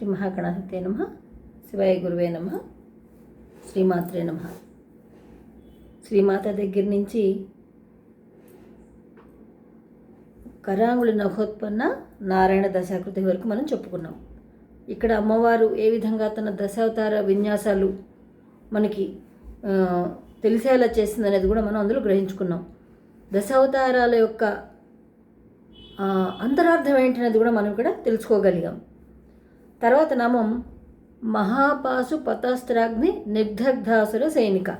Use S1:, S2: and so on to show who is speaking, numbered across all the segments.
S1: శ్రీ మహాగణాధిపతే నమ. శివాయ గురువే నమ. శ్రీమాత్రే నమ. శ్రీమాత దగ్గర నుంచి కరాంగుళి నవోత్పన్న నారాయణ దశాకృతి వరకు మనం చెప్పుకున్నాం. ఇక్కడ అమ్మవారు ఏ విధంగా తన దశావతార విన్యాసాలు మనకి తెలిసేలా చేస్తుంది చేసిందనేది కూడా మనం అందులో గ్రహించుకున్నాం. దశావతారాల యొక్క అంతరార్థం ఏంటనేది కూడా మనం ఇక్కడ తెలుసుకోగలిగాం. తర్వాత నామం మహాపాసు పతాస్త్రాగ్ని నిర్దగ్ధాసుర సైనిక.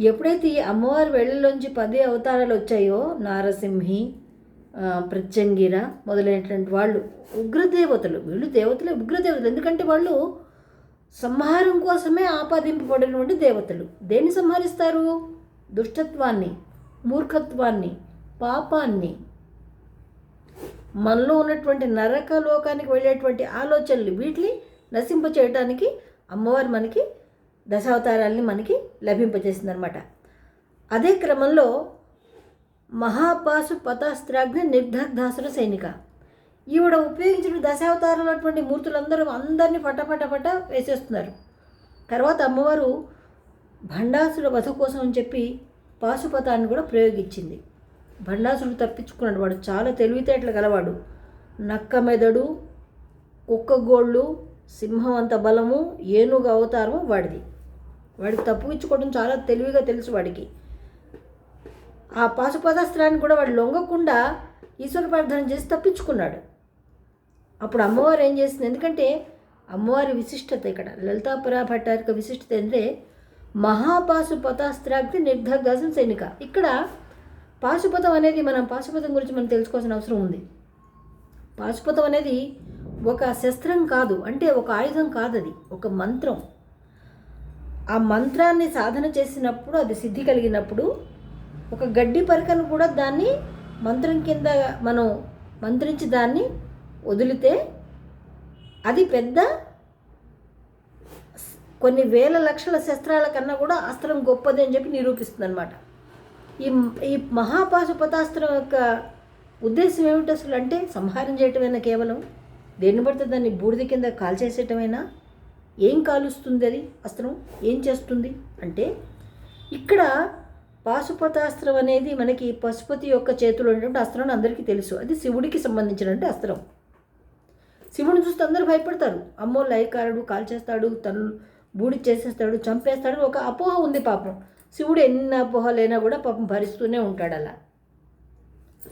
S1: ఎప్పుడైతే ఈ అమ్మవారి వెళ్ళలోంచి పది అవతారాలు వచ్చాయో నారసింహి ప్రత్యంగిర మొదలైనటువంటి వాళ్ళు ఉగ్రదేవతలు వీళ్ళు దేవతలే ఉగ్రదేవతలు. ఎందుకంటే వాళ్ళు సంహారం కోసమే ఆపాదింపబడినటువంటి దేవతలు. దేన్ని సంహరిస్తారు? దుష్టత్వాన్ని మూర్ఖత్వాన్ని పాపాన్ని మనలో ఉన్నటువంటి నరక లోకానికి వెళ్ళేటువంటి ఆలోచనలు వీటిని నశింప చేయడానికి అమ్మవారు మనకి దశావతారాల్ని మనకి లభింపజేసిందనమాట అదే క్రమంలో మహాపాసు పతాస్త్రాగ్ని నిర్దగ్ధాసుర సైనిక. ఈవిడ ఉపయోగించిన దశావతారాలటువంటి మూర్తులందరూ అందరినీ పటపట పట వేసేస్తున్నారు. తర్వాత అమ్మవారు భండాసుర వధ కోసం అని చెప్పి పాశుపతాన్ని కూడా ప్రయోగించింది. భండాసుడు తప్పించుకున్నాడు. వాడు చాలా తెలివితేటలు గలవాడు. నక్క మెదడు కుక్క గోళ్ళు సింహం అంత బలము ఏనుగు అవతారము వాడిది. వాడికి తప్పించుకోవడం చాలా తెలివిగా తెలుసు వాడికి. ఆ పాశుపదాస్త్రాన్ని కూడా వాడు లొంగకుండా ఈశ్వర ప్రార్థన చేసి తప్పించుకున్నాడు. అప్పుడు అమ్మవారు ఏం చేసింది ఎందుకంటే అమ్మవారి విశిష్టత ఇక్కడ లలితాపురా భట్టారిక విశిష్టత అంటే మహాపాశుపతాస్త్రాగ్ని నిర్దగ్గాసం సైనిక. ఇక్కడ పాశుపతం అనేది మనం పాశుపతం గురించి మనం తెలుసుకోవాల్సిన అవసరం ఉంది. పాశుపతం అనేది ఒక శస్త్రం కాదు అంటే ఒక ఆయుధం కాదు అది ఒక మంత్రం. ఆ మంత్రాన్ని సాధన చేసినప్పుడు అది సిద్ధి కలిగినప్పుడు ఒక గడ్డి పరికను కూడా దాన్ని మంత్రం కింద మనం మంత్రించి దాన్ని వదిలితే అది పెద్ద కొన్ని వేల లక్షల శస్త్రాల కన్నా కూడా అస్త్రం గొప్పది అని చెప్పి నిరూపిస్తుంది అనమాట ఈ ఈ మహాపాశుపతాస్త్రం యొక్క ఉద్దేశం ఏమిటి అసలు అంటే సంహారం చేయటమేనా కేవలం? దేన్ని పడితే దాన్ని బూడిద కింద కాల్చేసేయటమేనా? ఏం కాలుస్తుంది అది? అస్త్రం ఏం చేస్తుంది? అంటే ఇక్కడ పాశుపతాస్త్రం అనేది మనకి పశుపతి యొక్క చేతిలో ఉన్నటువంటి అస్త్రం అందరికీ తెలుసు. అది శివుడికి సంబంధించినటువంటి అస్త్రం. శివుని చూస్తే అందరూ భయపడతారు. అమ్మో లయకారుడు కాల్చేస్తాడు తను బూడి చేసేస్తాడు చంపేస్తాడు ఒక అపోహ ఉంది పాపం. శివుడు ఎన్ని అపోహలైనా కూడా పాపం భరిస్తూనే ఉంటాడు అలా.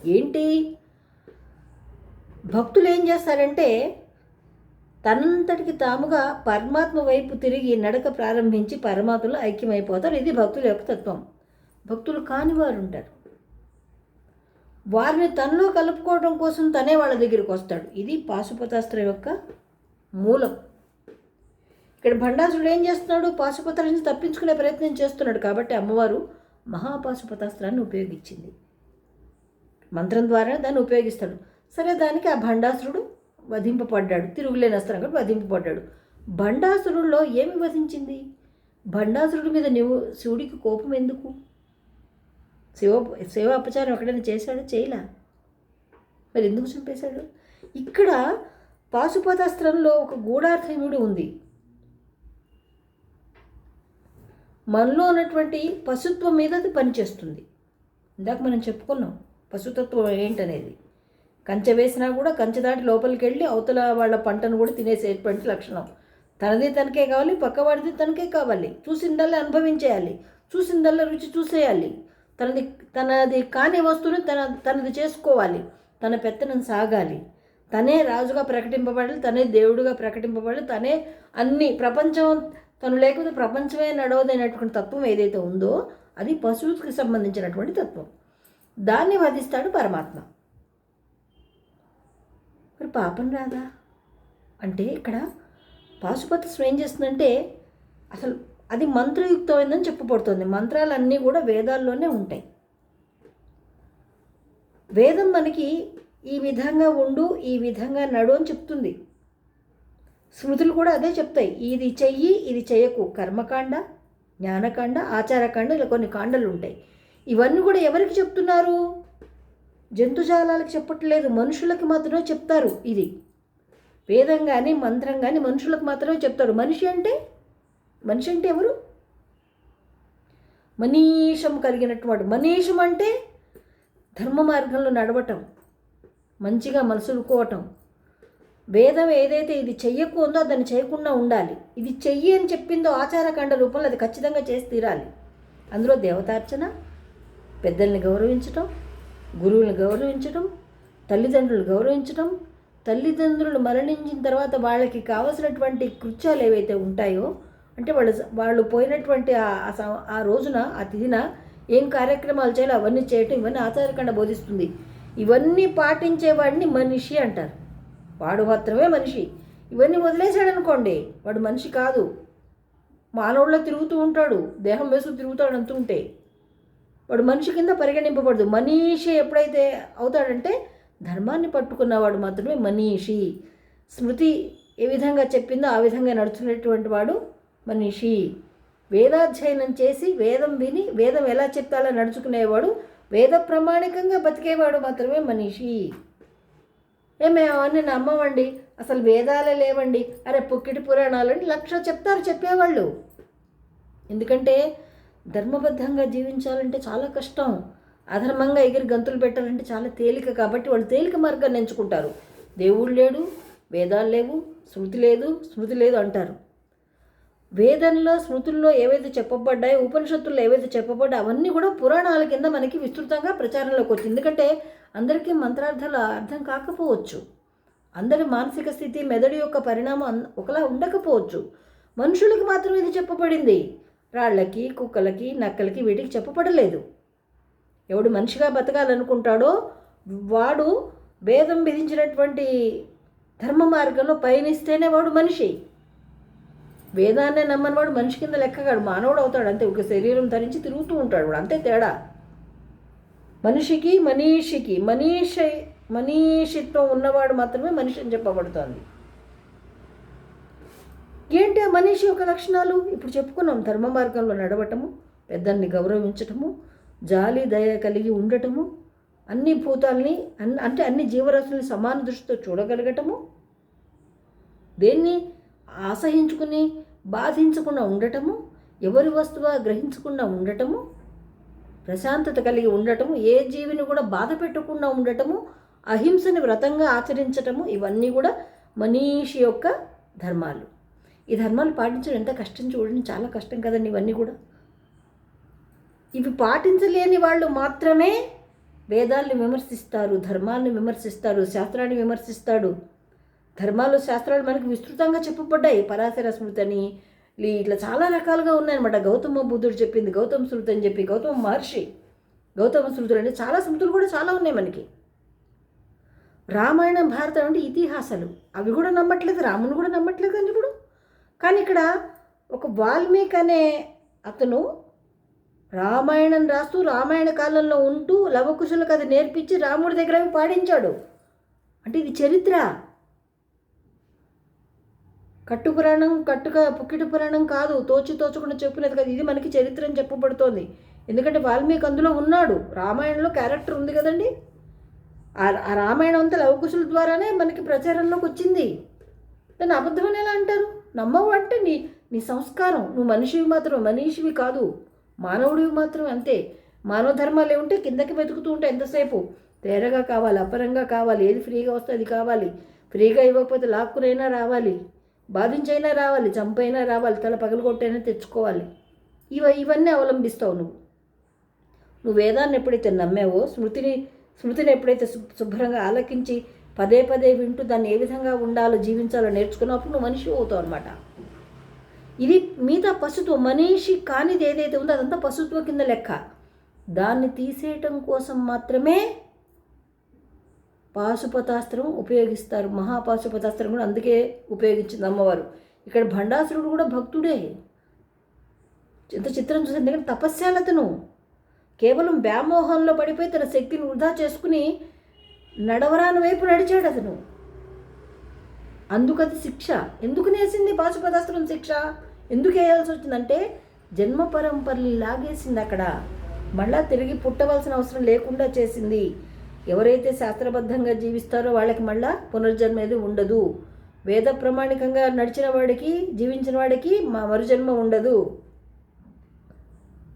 S1: ఏంటి? భక్తులు ఏం చేస్తారంటే తనంతటికి తాముగా పరమాత్మ వైపు తిరిగి నడక ప్రారంభించి పరమాత్మలో ఐక్యమైపోతారు. ఇది భక్తుల యొక్క తత్వం. భక్తులు కాని వారు ఉంటారు వారిని తనలో కలుపుకోవడం కోసం తనే వాళ్ళ దగ్గరికి వస్తాడు. ఇది పాశుపతాస్త్రం యొక్క మూలం. ఇక్కడ భండాసుడు ఏం చేస్తున్నాడు? పాశుపత నుంచి తప్పించుకునే ప్రయత్నం చేస్తున్నాడు కాబట్టి అమ్మవారు మహాపాశుపతాస్త్రాన్ని ఉపయోగించింది. మంత్రం ద్వారా దాన్ని ఉపయోగిస్తాడు. సరే దానికి ఆ భండాసురుడు వధింపబడ్డాడు. తిరుగులేని అస్త్రం కాబట్టి వధింపబడ్డాడు. భండాసురుడిలో ఏమి వధించింది? భండాసురుడి మీద నువ్వు శివుడికి కోపం ఎందుకు? శివ శివ అపచారం ఎక్కడైనా చేశాడో? చేయలా? మరి ఎందుకు చంపేశాడు? ఇక్కడ పాశుపతాస్త్రంలో ఒక గూఢార్థం ఉంది. మనలో ఉన్నటువంటి పశుత్వం మీద అది పనిచేస్తుంది. ఇందాక మనం చెప్పుకున్నాం పశుతత్వం ఏంటనేది? కంచె వేసినా కూడా కంచె దాటి లోపలికి వెళ్ళి అవతల వాళ్ళ పంటను కూడా తినేసేటువంటి లక్షణం. తనది తనకే కావాలి పక్కవాడిది తనకే కావాలి. చూసిందల్లా అనుభవించేయాలి చూసిందల్లా రుచి చూసేయాలి. తనది తనది కాని వస్తువుని తన తనది చేసుకోవాలి తన పెత్తనం సాగాలి. తనే రాజుగా ప్రకటింపబడాలి తనే దేవుడుగా ప్రకటింపబడాలి తనే అన్ని ప్రపంచం తను లేకపోతే ప్రపంచమే నడవదనేటువంటి తత్వం ఏదైతే ఉందో అది పశువుకి సంబంధించినటువంటి తత్వం. దాన్ని వధిస్తాడు పరమాత్మ. మరి పాపం రాదా? అంటే ఇక్కడ పాశుపత్రం ఏం చేస్తుందంటే అసలు అది మంత్రయుక్తమైందని చెప్పబడుతుంది. మంత్రాలన్నీ కూడా వేదాల్లోనే ఉంటాయి. వేదం మనకి ఈ విధంగా ఉండు ఈ విధంగా నడు అని చెప్తుంది. స్మృతులు కూడా అదే చెప్తాయి. ఇది చెయ్యి ఇది చెయ్యకు. కర్మకాండ జ్ఞానకాండ ఆచారకాండ ఇలా కొన్ని కాండలు ఉంటాయి. ఇవన్నీ కూడా ఎవరికి చెప్తున్నారు? జంతుజాలాలకు చెప్పట్లేదు. మనుషులకి మాత్రమే చెప్తారు ఇది. వేదం కానీ మంత్రం కానీ మనుషులకు మాత్రమే చెప్తాడు మనిషి అంటే? మనిషి అంటే ఎవరు? మనీషం కలిగినటువంటి మనీషం అంటే ధర్మ మార్గంలో నడవటం మంచిగా మనసులుకోవటం వేదం ఏదైతే ఇది చెయ్యకుందో దాన్ని చేయకుండా ఉండాలి. ఇది చెయ్యి అని చెప్పిందో ఆచారకాండ రూపంలో అది ఖచ్చితంగా చేసి తీరాలి. అందులో దేవతార్చన పెద్దల్ని గౌరవించటం గురువులను గౌరవించటం తల్లిదండ్రులు గౌరవించటం తల్లిదండ్రులు మరణించిన తర్వాత వాళ్ళకి కావలసినటువంటి కృత్యాలు ఏవైతే ఉంటాయో అంటే వాళ్ళు వాళ్ళు పోయినటువంటి ఆ- ఆ రోజున ఆ తిథిన ఏం కార్యక్రమాలు చేయాలో అవన్నీ చేయటం ఇవన్నీ ఆచారకాండ బోధిస్తుంది. ఇవన్నీ పాటించేవాడిని మనిషి అంటారు. వాడు మాత్రమే మనిషి. ఇవన్నీ వదిలేశాడు అనుకోండి వాడు మనిషి కాదు. మానవుల్లో తిరుగుతూ ఉంటాడు దేహం వేసుకు తిరుగుతాడు అంటుంటే. వాడు మనిషి కింద పరిగణింపబడదు. మనీషి ఎప్పుడైతే అవుతాడంటే ధర్మాన్ని పట్టుకున్నవాడు మాత్రమే మనీషి. స్మృతి ఏ విధంగా చెప్పిందో ఆ విధంగా నడుచుకునేటువంటి వాడు మనిషి. వేదాధ్యయనం చేసి వేదం విని వేదం ఎలా చెప్తాలో నడుచుకునేవాడు వేద ప్రామాణికంగా బతికేవాడు మాత్రమే మనిషి. ఏమే అవన్నీ నమ్మవండి. అసలు వేదాలే లేవండి. అరే పుక్కిటి పురాణాలు అని లక్ష చెప్తారు చెప్పేవాళ్ళు. ఎందుకంటే ధర్మబద్ధంగా జీవించాలంటే చాలా కష్టం. అధర్మంగా ఎగిరి గంతులు పెట్టాలంటే చాలా తేలిక కాబట్టి వాళ్ళు తేలిక మార్గాన్ని ఎంచుకుంటారు. దేవుడు లేడు వేదాలు లేవు శృతి లేదు స్మృతి లేదు అంటారు. వేదంలో స్మృతుల్లో ఏవైతే చెప్పబడ్డాయో ఉపనిషత్తుల్లో ఏవైతే చెప్పబడ్డాయో అవన్నీ కూడా పురాణాల కింద మనకి విస్తృతంగా ప్రచారంలోకి వచ్చింది ఎందుకంటే అందరికీ మంత్రార్థాలు అర్థం కాకపోవచ్చు. అందరి మానసిక స్థితి మెదడు యొక్క పరిణామం ఒకలా ఉండకపోవచ్చు. మనుషులకు మాత్రం ఇది చెప్పబడింది. రాళ్ళకి కుక్కలకి నక్కలకి వీటికి చెప్పబడలేదు. ఎవడు మనిషిగా బతకాలనుకుంటాడో వాడు వేదం విధించినటువంటి ధర్మ మార్గంలో పయనిస్తేనే వాడు మనిషి. వేదాన్నే నమ్మని వాడు మనిషి కింద లెక్కగాడు మానవుడు అవుతాడు అంతే. ఒక శరీరం ధరించి తిరుగుతూ ఉంటాడు వాడు అంతే తేడా. మనిషికి మనీషికి మనీష మనీషిత్వం ఉన్నవాడు మాత్రమే మనిషి అని చెప్పబడుతోంది. ఏంటి ఆ మనిషి యొక్క లక్షణాలు? ఇప్పుడు చెప్పుకున్నాం ధర్మ మార్గంలో నడవటము పెద్దల్ని గౌరవించటము జాలి దయ కలిగి ఉండటము అన్ని భూతాల్ని అన్ అంటే అన్ని జీవరాశుల్ని సమాన దృష్టితో చూడగలగటము. దేన్ని? ఆశయించుకుని బాధించకుండా ఉండటము ఎవరి వస్తువు గ్రహించకుండా ఉండటము ప్రశాంతత కలిగి ఉండటము ఏ జీవిని కూడా బాధ పెట్టకుండా ఉండటము అహింసని వ్రతంగా ఆచరించటము ఇవన్నీ కూడా మనీషి యొక్క ధర్మాలు. ఈ ధర్మాలు పాటించడం ఎంత కష్టం చూడండి చాలా కష్టం కదండి ఇవన్నీ కూడా. ఇవి పాటించలేని వాళ్ళు మాత్రమే వేదాల్ని విమర్శిస్తారు ధర్మాల్ని విమర్శిస్తారు శాస్త్రాన్ని విమర్శిస్తాడు ధర్మాలు శాస్త్రాలు మనకి విస్తృతంగా చెప్పబడ్డాయి. పరాశర స్మృతి అని ఇట్లా చాలా రకాలుగా ఉన్నాయన్నమాట. గౌతమ బుద్ధుడు చెప్పింది గౌతమ స్మృతి అని చెప్పి గౌతమ మహర్షి గౌతమ స్మృతులు అంటే చాలా స్మృతులు కూడా చాలా ఉన్నాయి మనకి. రామాయణం భారతం అంటే ఇతిహాసాలు. అవి కూడా నమ్మట్లేదు రాముని కూడా నమ్మట్లేదు అని ఇప్పుడు. కానీ ఇక్కడ ఒక వాల్మీకి అనే అతను రామాయణం రాస్తూ రామాయణ కాలంలో ఉంటూ లవకుశులకు అది నేర్పించి రాముడి దగ్గర పాడించాడు. అంటే ఇది చరిత్ర. కట్టు పురాణం కట్టుగా పుక్కిటి పురాణం కాదు. తోచి తోచకుండా చెప్పినది కదా. ఇది మనకి చరిత్ర అని చెప్పబడుతోంది. ఎందుకంటే వాల్మీకి అందులో ఉన్నాడు. రామాయణంలో క్యారెక్టర్ ఉంది కదండి. ఆ ఆ రామాయణం అంతా లవకుశుల ద్వారానే మనకి ప్రచారంలోకి వచ్చింది. దాన్ని అబద్ధం ఎలా అంటారు? నమ్మవు అంటే నీ నీ సంస్కారం. నువ్వు మనిషివి మాత్రం మనిషివి కాదు. మానవుడివి మాత్రం అంతే. మానవ ధర్మాలు ఏముంటే కిందకి వెతుకుతూ ఉంటే ఎంతసేపు. తేరగా కావాలి అపరంగా కావాలి. ఏది ఫ్రీగా వస్తే అది కావాలి. ఫ్రీగా ఇవ్వకపోతే లాక్కునైనా రావాలి. బాధించైనా రావాలి చంపైనా రావాలి తల పగలగొట్టైనా తెచ్చుకోవాలి. ఇవ ఇవన్నీ అవలంబిస్తావు నువ్వు. నువ్వు వేదాన్ని ఎప్పుడైతే నమ్మావో స్మృతిని స్మృతిని ఎప్పుడైతే శు- శుభ్రంగా ఆలకించి పదే పదే వింటూ దాన్ని ఏ విధంగా ఉండాలో జీవించాలో నేర్చుకున్నప్పుడు నువ్వు మనిషి అవుతావు అనమాట ఇది మిగతా పశుత్వం మనిషి కానిది ఏదైతే ఉందో అదంతా పశుత్వం కింద లెక్క. దాన్ని తీసేయటం కోసం మాత్రమే పాశుపతాస్త్రం ఉపయోగిస్తారు. మహాపాశుపతాస్త్రం కూడా అందుకే ఉపయోగించింది అమ్మవారు. ఇక్కడ భండాసురుడు కూడా భక్తుడే. ఎంత చిత్రం చూసి ఎందుకంటే తపస్యాలతను. కేవలం వ్యామోహంలో పడిపోయి తన శక్తిని వృధా చేసుకుని నడవరాని వైపు నడిచాడు అతను. అందుకది శిక్ష. ఎందుకు నేసింది పాశుపదాస్త్రం శిక్ష? ఎందుకు వేయాల్సి వచ్చిందంటే జన్మ పరంపరలు లాగేసింది అక్కడ. మళ్ళా తిరిగి పుట్టవలసిన అవసరం లేకుండా చేసింది. ఎవరైతే శాస్త్రబద్ధంగా జీవిస్తారో వాళ్ళకి మళ్ళా పునర్జన్మ అనేది ఉండదు. వేద ప్రామాణికంగా నడిచిన వాడికి జీవించిన వాడికి మా మరుజన్మ ఉండదు.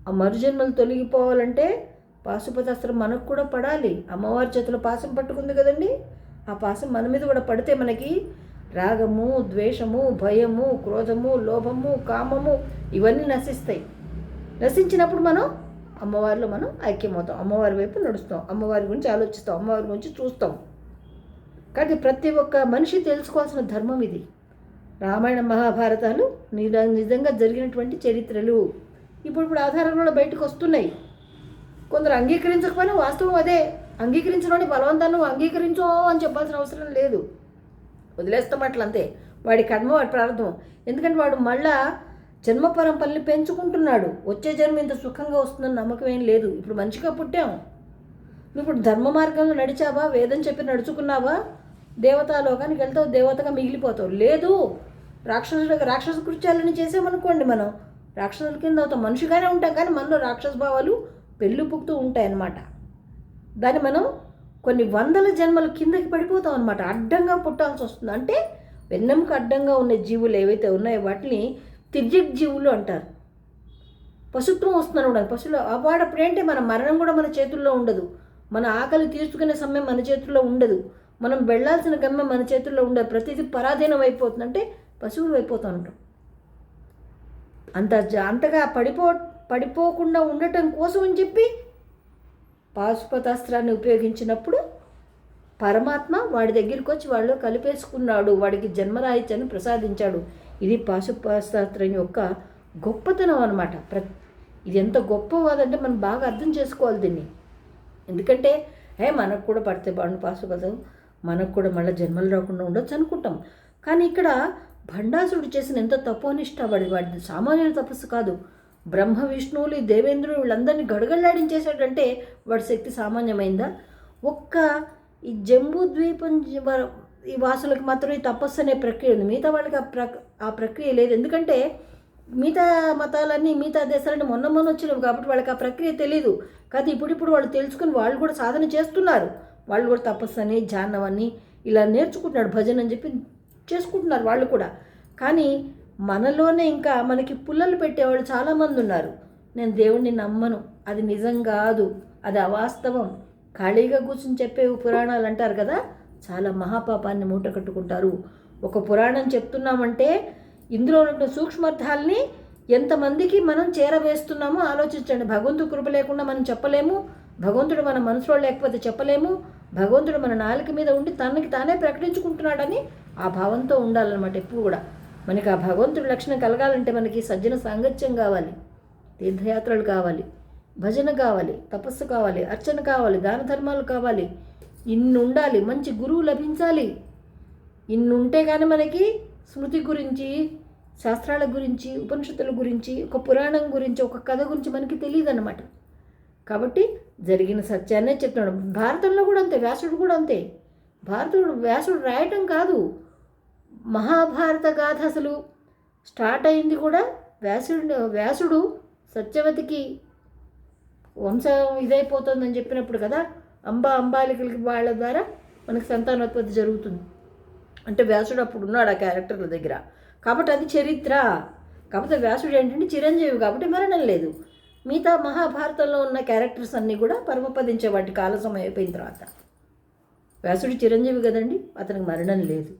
S1: ఆ మరుజన్మలు తొలగిపోవాలంటే పాశుపతాస్త్రం మనకు కూడా పడాలి. అమ్మవారి చేతిలో పాసం పట్టుకుంది కదండి? ఆ పాసం మన మీద కూడా పడితే మనకి రాగము ద్వేషము భయము క్రోధము లోభము కామము ఇవన్నీ నశిస్తాయి. నశించినప్పుడు మనం అమ్మవారిలో మనం ఐక్యమవుతాం. అమ్మవారి వైపు నడుస్తాం. అమ్మవారి గురించి ఆలోచిస్తాం. అమ్మవారి గురించి చూస్తాం. కానీ ప్రతి ఒక్క మనిషి తెలుసుకోవాల్సిన ధర్మం ఇది. రామాయణ మహాభారతాలు నిజంగా జరిగినటువంటి చరిత్రలు ఇప్పుడు ఇప్పుడు ఆధారాలు కూడా బయటకు వస్తున్నాయి. కొందరు అంగీకరించకపోయినా వాస్తవం అదే. అంగీకరించడం బలవంతాన్ని నువ్వు అంగీకరించో అని చెప్పాల్సిన అవసరం లేదు. వదిలేస్తాం అట్లా అంతే వాడి కర్మ వాడి ప్రారంభం. ఎందుకంటే వాడు మళ్ళా జన్మ పరంపరని పెంచుకుంటున్నాడు. వచ్చే జన్మ ఇంత సుఖంగా వస్తుందని నమ్మకం ఏం లేదు. ఇప్పుడు మంచిగా పుట్టాం. నువ్వు ఇప్పుడు ధర్మ మార్గంలో నడిచావా? వేదం చెప్పి నడుచుకున్నావా? దేవతాలోకానికి వెళ్తావు దేవతగా మిగిలిపోతావు. లేదు. రాక్షసులకు రాక్షస కృత్యాలని చేసామనుకోండి మనం. రాక్షసుల కింద అవుతాం. మనిషిగానే ఉంటాం కానీ మనలో రాక్షస భావాలు పెళ్ళి పుక్తూ ఉంటాయన్నమాట. దాన్ని మనం కొన్ని వందల జన్మల కిందకి పడిపోతాం అనమాట అడ్డంగా పుట్టాల్సి వస్తుంది. అంటే వెన్నెముక అడ్డంగా ఉన్న జీవులు ఏవైతే ఉన్నాయో వాటిని తిర్యక్ జీవులు అంటారు. పశుత్వం వస్తుందని కూడా. పశువులు అవాడప్పుడు ఏంటి మన మరణం కూడా మన చేతుల్లో ఉండదు. మన ఆకలి తీర్చుకునే సమయం మన చేతుల్లో ఉండదు. మనం వెళ్ళాల్సిన గమ్యం మన చేతుల్లో ఉండదు ప్రతిదీ పరాధీనం అయిపోతుంది. అంటే పశువులు అయిపోతూ ఉంటాం అంత అంతగా పడిపో పడిపోకుండా ఉండటం కోసం అని చెప్పి పాశుపతాస్త్రాన్ని ఉపయోగించినప్పుడు పరమాత్మ వాడి దగ్గరికి వచ్చి వాళ్ళు కలిపేసుకున్నాడు. వాడికి జన్మరాహిత్యాన్ని ప్రసాదించాడు. ఇది పాశుపాశాస్త్రం యొక్క గొప్పతనం అనమాట ప్ర ఇది ఎంత గొప్పవాదంటే మనం బాగా అర్థం చేసుకోవాలి దీన్ని. ఎందుకంటే ఏ మనకు కూడా పడితే బాగుండు పాశుపతం మనకు కూడా మళ్ళీ జన్మలు రాకుండా ఉండొచ్చు అనుకుంటాం. కానీ ఇక్కడ భండాసుడు చేసిన ఎంత తపోనిష్ట వాడి వాడి సామాన్యుల తపస్సు కాదు. బ్రహ్మ విష్ణువులు దేవేంద్రుడు వీళ్ళందరినీ గడగడలాడించేశాడంటే వాడి శక్తి సామాన్యమైందా? ఒక్క ఈ జంబూ ద్వీపం ఈ వాసులకు మాత్రం ఈ తపస్సు అనే ప్రక్రియ ఉంది. మిగతా వాళ్ళకి ఆ ప్రక్ ఆ ప్రక్రియ లేదు. ఎందుకంటే మిగతా మతాలన్నీ మిగతా దేశాలన్నీ మొన్న మొన్న వచ్చినవి కాబట్టి వాళ్ళకి ఆ ప్రక్రియ తెలియదు కాదు ఇప్పుడు ఇప్పుడు వాళ్ళు తెలుసుకుని వాళ్ళు కూడా సాధన చేస్తున్నారు. వాళ్ళు కూడా తపస్సు అని ధ్యానం అని ఇలా నేర్చుకుంటున్నాడు భజన అని చెప్పి చేసుకుంటున్నారు వాళ్ళు కూడా. కానీ మనలోనే ఇంకా మనకి పుల్లలు పెట్టేవాళ్ళు చాలామంది ఉన్నారు. నేను దేవుణ్ణి నమ్మను. అది నిజం కాదు. అది అవాస్తవం. ఖాళీగా కూర్చుని చెప్పే పురాణాలు అంటారు కదా? చాలా మహాపాపాన్ని మూట కట్టుకుంటారు. ఒక పురాణం చెప్తున్నామంటే ఇందులో ఉన్న సూక్ష్మార్థాలని ఎంతమందికి మనం చేరవేస్తున్నామో ఆలోచించండి. భగవంతుడు కృప లేకుండా మనం చెప్పలేము. భగవంతుడు మన మనసులో లేకపోతే చెప్పలేము. భగవంతుడు మన నాలుక మీద ఉండి తనకి తానే ప్రకటించుకుంటున్నాడని ఆ భావంతో ఉండాలన్నమాట ఎప్పుడు కూడా. మనకి ఆ భగవంతుడి లక్షణం కలగాలంటే మనకి సజ్జన సాంగత్యం కావాలి తీర్థయాత్రలు కావాలి భజన కావాలి తపస్సు కావాలి అర్చన కావాలి దాన ధర్మాలు కావాలి. ఇన్ని ఉండాలి మంచి గురువు లభించాలి. ఇన్ని ఉంటే కానీ మనకి స్మృతి గురించి శాస్త్రాల గురించి ఉపనిషత్తుల గురించి ఒక పురాణం గురించి ఒక కథ గురించి మనకి తెలియదు అనమాట కాబట్టి జరిగిన సత్యాన్నే చెప్తున్నాడు. భారతంలో కూడా అంతే వ్యాసుడు కూడా అంతే. భారతుడు వ్యాసుడు రాయటం కాదు. మహాభారత గాథ అసలు స్టార్ట్ అయింది కూడా వ్యాసుడు వ్యాసుడు సత్యవతికి వంశం ఇదైపోతుందని చెప్పినప్పుడు కదా. అంబా అంబాలికలకి వాళ్ళ ద్వారా మనకి సంతానోత్పత్తి జరుగుతుంది. అంటే వ్యాసుడు అప్పుడు ఉన్నాడు ఆ క్యారెక్టర్ల దగ్గర. కాబట్టి అది చరిత్ర. కాకపోతే వ్యాసుడు ఏంటంటే చిరంజీవి కాబట్టి మరణం లేదు. మిగతా మహాభారతంలో ఉన్న క్యారెక్టర్స్ అన్నీ కూడా పరమపదించే వాటి కాల సమయం అయిపోయిన తర్వాత. వ్యాసుడు చిరంజీవి కదండి అతనికి మరణం లేదు.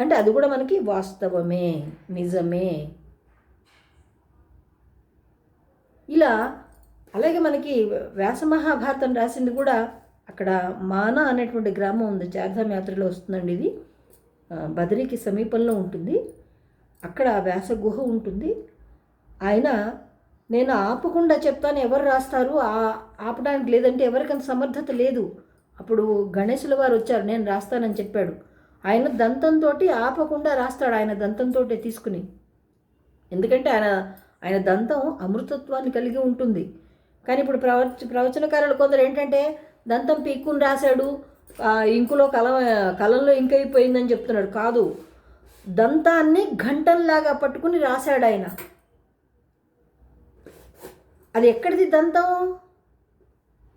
S1: అంటే అది కూడా మనకి వాస్తవమే నిజమే. ఇలా అలాగే మనకి వ్యాస మహాభారతం రాసింది కూడా అక్కడ మాన అనేటువంటి గ్రామం ఉంది. చార్ధామ్ యాత్రలో వస్తుందండి ఇది. ఆ, బదరికి సమీపంలో ఉంటుంది. అక్కడ వ్యాస గుహ ఉంటుంది. ఆయన నేను ఆపకుండా చెప్తాను ఎవరు రాస్తారు? ఆ ఆపడానికి లేదంటే ఎవరికైనా సమర్థత లేదు. అప్పుడు గణేశుల వారు వచ్చారు. నేను రాస్తానని చెప్పాడు. ఆయన దంతంతో ఆపకుండా రాస్తాడు ఆయన దంతంతో తీసుకుని. ఎందుకంటే ఆయన ఆయన దంతం అమృతత్వాన్ని కలిగి ఉంటుంది. కానీ ఇప్పుడు ప్రవచ ప్రవచనకారులు కొందరు ఏంటంటే దంతం పీక్కుని రాశాడు ఇంకులో కల కలంలో ఇంకైపోయిందని అయిపోయిందని చెప్తున్నాడు. కాదు దంతాన్ని గంటల్లాగా పట్టుకుని రాశాడు ఆయన. అది ఎక్కడిది దంతం?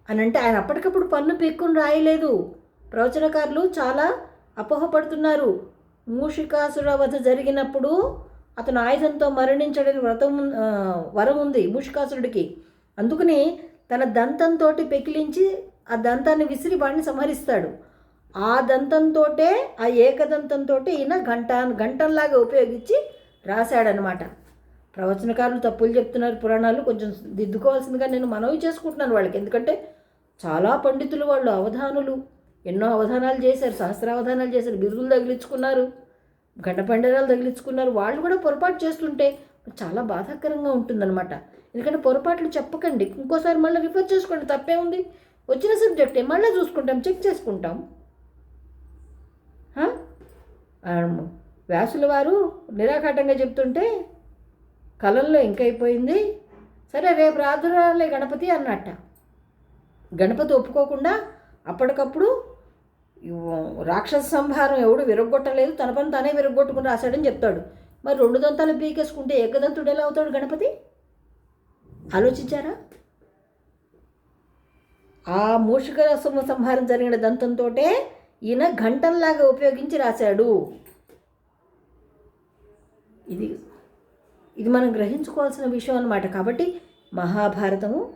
S1: అని అంటే ఆయన అప్పటికప్పుడు పన్ను పీక్కుని రాయలేదు. ప్రవచనకారులు చాలా అపోహపడుతున్నారు. మూషికాసుర వధ జరిగినప్పుడు అతను ఆయుధంతో మరణించడానికి వ్రతం వరం ఉంది మూషికాసురుడికి. అందుకని తన దంతంతో పెకిలించి ఆ దంతాన్ని విసిరి వాడిని సంహరిస్తాడు. ఆ దంతంతో ఆ ఏకదంతంతో ఈయన గంట గంటంలాగా ఉపయోగించి రాశాడనమాట ప్రవచనకారులు తప్పులు చెప్తున్నారు పురాణాలు కొంచెం దిద్దుకోవాల్సిందిగా నేను మనవి చేసుకుంటున్నాను వాళ్ళకి. ఎందుకంటే చాలా పండితులు వాళ్ళు అవధానులు. ఎన్నో అవధానాలు చేశారు సహస్రావధానాలు చేశారు బిరుదులు తగిలించుకున్నారు గంట పండరాలు తగిలించుకున్నారు. వాళ్ళు కూడా పొరపాటు చేస్తుంటే చాలా బాధాకరంగా ఉంటుందన్నమాట. ఎందుకంటే పొరపాట్లు చెప్పకండి. ఇంకోసారి మళ్ళీ రిఫర్ చేసుకోండి. తప్పే ఉంది వచ్చిన సబ్జెక్టే మళ్ళీ చూసుకుంటాం చెక్ చేసుకుంటాం. వ్యాసుల వారు నిరాఘాటంగా చెప్తుంటే కలంలో ఇంకైపోయింది. సరే రేపు రాత్రులే గణపతి అన్నట్ట. గణపతి ఒప్పుకోకుండా అప్పటికప్పుడు రాక్షస సంహారం ఎవడు విరగొట్టలేదు తన పని తానే విరగొట్టుకుని రాశాడని చెప్తాడు. మరి రెండు దంతాలు పీకేసుకుంటే ఏకదంతుడు ఎలా అవుతాడు గణపతి? ఆలోచించారా? ఆ మూషిక సం- సంహారం జరిగిన దంతంతో ఈయన గంటంలాగా ఉపయోగించి రాశాడు. ఇది ఇది మనం గ్రహించుకోవాల్సిన విషయం అన్నమాట. కాబట్టి మహాభారతము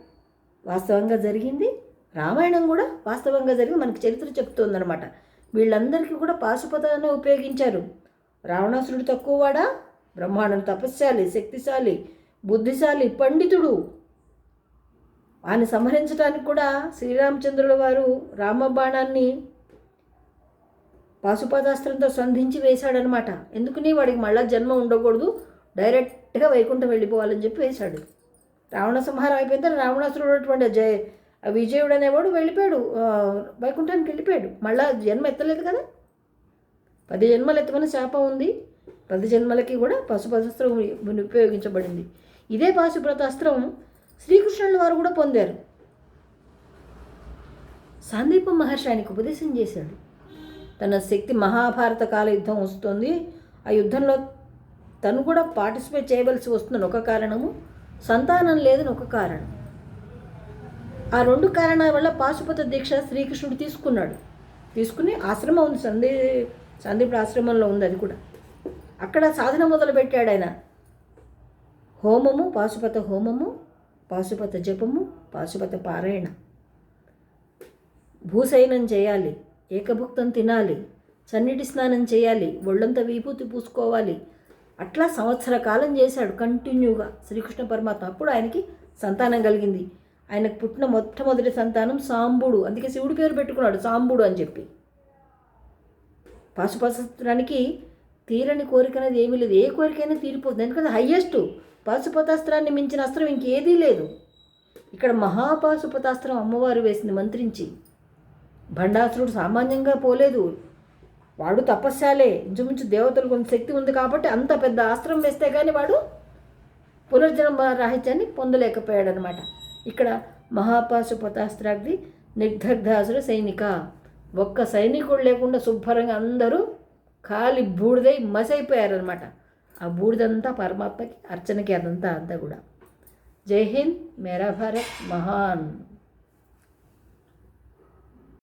S1: వాస్తవంగా జరిగింది. రామాయణం కూడా వాస్తవంగా జరిగి మనకి చరిత్ర చెప్తుందనమాట వీళ్ళందరికీ కూడా పాశుపతాన్ని ఉపయోగించారు. రావణాసురుడు తక్కువవాడా? బ్రహ్మాండం తపస్శాలి శక్తిశాలి. బుద్ధిశాలి పండితుడు. ఆయన సంహరించడానికి కూడా శ్రీరామచంద్రుల వారు రామబాణాన్ని పాశుపతాస్త్రంతో సంధించి వేశాడనమాట ఎందుకని వాడికి మళ్ళా జన్మ ఉండకూడదు? డైరెక్ట్గా వైకుంఠం వెళ్ళిపోవాలని చెప్పి వేశాడు. రావణ సంహారం అయిపోయిన తర్వాత రావణాసురుడు అటువంటి జయ విజయుడు అనేవాడు వెళ్ళిపోయాడు వైకుంఠానికి వెళ్ళిపోయాడు. మళ్ళా జన్మ ఎత్తలేదు కదా? పది జన్మలు ఎత్తమని శాపం ఉంది. పది జన్మలకి కూడా పశుపతాస్త్రం ఉపయోగించబడింది. ఇదే పాశుపతాస్త్రం శ్రీకృష్ణుల వారు కూడా పొందారు. సందీప మహర్షి ఆయనకు ఉపదేశం చేశాడు. తన శక్తి మహాభారత కాల యుద్ధం వస్తుంది. ఆ యుద్ధంలో తను కూడా పార్టిసిపేట్ చేయవలసి వస్తుందని ఒక కారణము సంతానం లేదని ఒక కారణం. ఆ రెండు కారణాల వల్ల పాశుపత దీక్ష శ్రీకృష్ణుడు తీసుకున్నాడు. తీసుకుని ఆశ్రమం ఉంది సందీ సందీపుడు ఆశ్రమంలో ఉంది అది కూడా. అక్కడ సాధన మొదలుపెట్టాడు ఆయన. హోమము పాశుపత హోమము పాశుపత జపము పాశుపత పారాయణ. భూశయనం చేయాలి ఏకభుక్తం తినాలి చన్నీటి స్నానం చేయాలి ఒళ్ళంతా విభూతి పూసుకోవాలి. అట్లా సంవత్సర కాలం చేశాడు కంటిన్యూగా శ్రీకృష్ణ పరమాత్మ. అప్పుడు ఆయనకి సంతానం కలిగింది. ఆయనకు పుట్టిన మొట్టమొదటి సంతానం సాంబుడు. అందుకే శివుడి పేరు పెట్టుకున్నాడు సాంబుడు అని చెప్పి. పాశుపతాస్త్రానికి తీరని కోరిక అనేది ఏమీ లేదు. ఏ కోరికైనా తీరిపోతుంది. ఎందుకంటే హయ్యెస్ట్ పాశుపతాస్త్రాన్ని మించిన అస్త్రం ఇంకేదీ లేదు. ఇక్కడ మహాపాశుపతాస్త్రం అమ్మవారు వేసింది మంత్రించి. భండాసురుడు సామాన్యంగా పోలేదు. వాడు తపస్శాలే. ఇంచుమించు దేవతలు కొంత శక్తి ఉంది కాబట్టి అంత పెద్ద ఆస్త్రం వేస్తే కానీ వాడు పునర్జన్మ రాహిత్యాన్ని పొందలేకపోయాడనమాట ఇక్కడ మహాపాశుపతాస్త్రాగ్ని నిర్ధగ్ధాసుర సైనిక. ఒక్క సైనికుడు లేకుండా శుభ్రంగా అందరూ ఖాళీ బూడిదై మసైపోయారనమాట ఆ బూడిదంతా పరమాత్మకి అర్చనకి అదంతా అంతా కూడా. జై హింద్ మేరా భారత్ మహాన్.